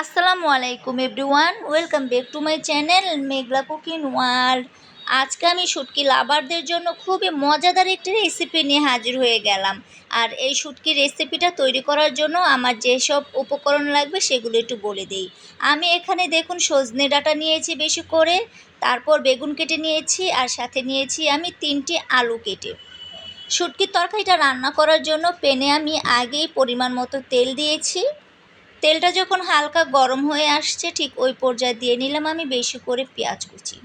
আসসালামু আলাইকুম everyone, welcome back to my channel Meghla cooking world. আজকে আমি শুটকি লাভারদের জন্য খুবই মজাদার একটি রেসিপি নিয়ে হাজির হয়ে গেলাম। আর এই শুটকি রেসিপিটা তৈরি করার জন্য আমার যেসব উপকরণ লাগবে সেগুলো একটু বলে দিই। আমি এখানে দেখুন সজনে ডাঁটা নিয়েছি বেশি করে, তারপর বেগুন কেটে নিয়েছি, আর সাথে নিয়েছি আমি তিনটি আলু কেটে। শুটকির তরকারিটা রান্না করার জন্য পেনে আমি আগেই পরিমাণ মতো তেল দিয়েছি। তেলটা যখন হালকা গরম হয়ে আসছে, ঠিক ওই পর্যায়ে দিয়ে নিলাম আমি বেশি করে পেঁয়াজ কুচি।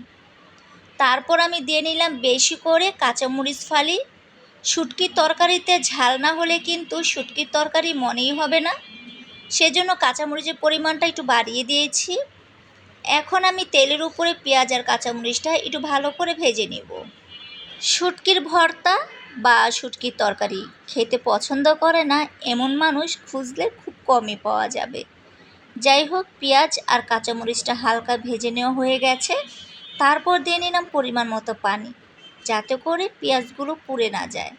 তারপর আমি দিয়ে নিলাম বেশি করে কাঁচামরিচ ফালি। শুটকির তরকারিতে ঝাল না হলে কিন্তু শুটকির তরকারি মনেই হবে না। সেজন্য কাঁচামরিচের পরিমাণটা একটু বাড়িয়ে দিয়েছি। এখন আমি তেলের উপরে পেঁয়াজ আর কাঁচামরিচটা একটু ভালো করে ভেজে নেব। শুটকির ভর্তা বা শুটকির তরকারি খেতে পছন্দ করে না, এমন মানুষ খুঁজলে খুব কমই পাওয়া যাবে। যাই হোক, পেঁয়াজ আর কাঁচামরিচটা হালকা ভেজে নেওয়া হয়ে গেছে। তারপর দিয়ে নিলাম পরিমাণ মতো পানি, যাতে করে পেঁয়াজগুলো পুড়ে না যায়।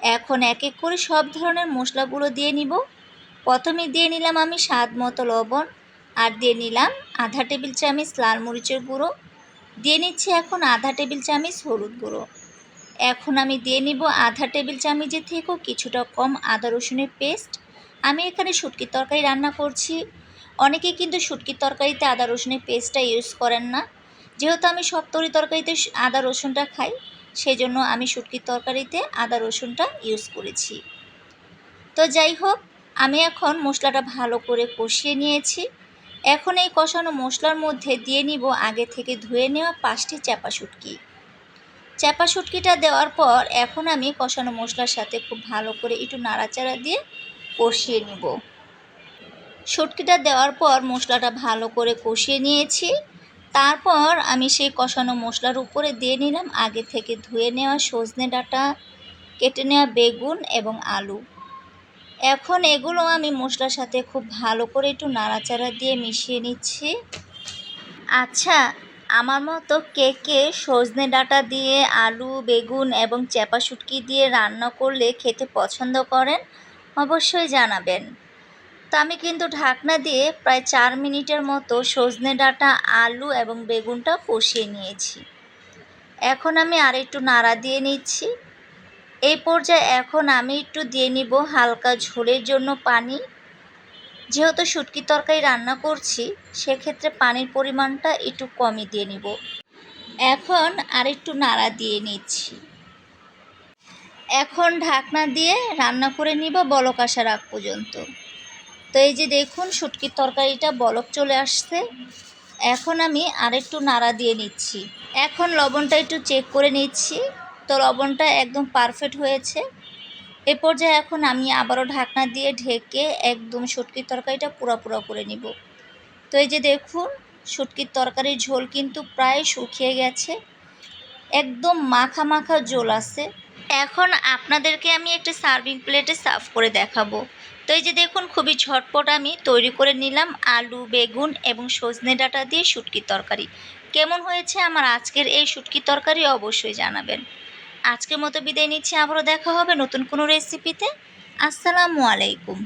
এখন এক এক করে সব ধরনের মশলাগুলো দিয়ে নিব। প্রথমে দিয়ে নিলাম আমি স্বাদ মতো লবণ আর দিয়ে নিলাম আধা টেবিল চামচ লাল মরিচের গুঁড়ো। দিয়ে নিচ্ছি এখন আধা টেবিল চামচ হলুদ গুঁড়ো। এখন আমি দিয়ে নিব আধা টেবিল চামচের থেকেও কিছুটা কম আদা রসুনের পেস্ট। আমি এখানে শুটকির তরকারি রান্না করছি। অনেকে কিন্তু শুটকির তরকারিতে আদা রসুনের পেস্টটা ইউজ করেন না। যেহেতু আমি সব তরি তরকারিতে আদা রসুনটা খাই সেই জন্য আমি শুটকির তরকারিতে আদা রসুনটা ইউজ করেছি। তো যাই হোক, আমি এখন মশলাটা ভালো করে কষিয়ে নিয়েছি। এখন এই কষানো মশলার মধ্যে দিয়ে নিব আগে থেকে ধুয়ে নেওয়া পাঁচটি চাপা শুটকি। চাপা শুটকিটা দেওয়ার পর এখন আমি কষানো মশলার সাথে খুব ভালো করে একটু নাড়াচাড়া দিয়ে কষিয়ে নিব। শুটকিটা দেওয়ার পর মশলাটা ভালো করে কষিয়ে নিয়েছি। তারপর আমি সেই কষানো মশলার উপরে দিয়ে নিলাম আগে থেকে ধুয়ে নেওয়া সজনে ডাঁটা, কেটে নেওয়া বেগুন এবং আলু। এখন এগুলো আমি মশলার সাথে খুব ভালো করে একটু নাড়াচাড়া দিয়ে মিশিয়ে নিচ্ছি। আচ্ছা আমার মতো কে কে সজনে ডাঁটা দিয়ে আলু, বেগুন এবং চ্যাপা শুটকি দিয়ে রান্না করলে খেতে পছন্দ করেন? অবশ্যই জানাবেন। তো আমি কিন্তু ঢাকনা দিয়ে প্রায় চার মিনিটের মতো সজনে ডাঁটা, আলু এবং বেগুনটা কষিয়ে নিয়েছি। এখন আমি আর একটু নাড়া দিয়ে নিচ্ছি। এই পর্যায়ে এখন আমি একটু দিয়ে নিব হালকা ঝোলের জন্য পানি। যেহেতু শুটকি তরকারি রান্না করছি, সেক্ষেত্রে পানির পরিমাণটা একটু কমই দিয়ে নিব। এখন আর একটু নাড়া দিয়ে নিচ্ছি। এখন ঢাকনা দিয়ে রান্না করে নিব বলক আসার আগ পর্যন্ত। তো এই যে দেখুন শুটকির তরকারিটা বলক চলে আসছে। এখন আমি আর একটু নাড়া দিয়ে নিচ্ছি। এখন লবণটা একটু চেক করে নিচ্ছি। তো লবণটা একদম পারফেক্ট হয়েছে। এ পর্যায়ে এখন আমি আবারও ঢাকনা দিয়ে ঢেকে একদম শুটকির তরকারিটা পুরো পুরো করে নিব। তো এই যে দেখুন, শুটকির তরকারির ঝোল কিন্তু প্রায় শুকিয়ে গেছে। একদম মাখা মাখা ঝোল আছে। এখন আপনাদেরকে আমি একটা সার্ভিং প্লেটে সার্ভ করে দেখাবো। তো এই যে দেখুন, খুবই ঝটপট আমি তৈরি করে নিলাম আলু, বেগুন এবং সজনে ডাঁটা দিয়ে শুটকির তরকারি। কেমন হয়েছে আমার আজকের এই শুটকির তরকারি অবশ্যই জানাবেন। আজকের মতো বিদায় নিচ্ছি আবারও দেখা হবে নতুন কোনো রেসিপিতে আসসালামু আলাইকুম।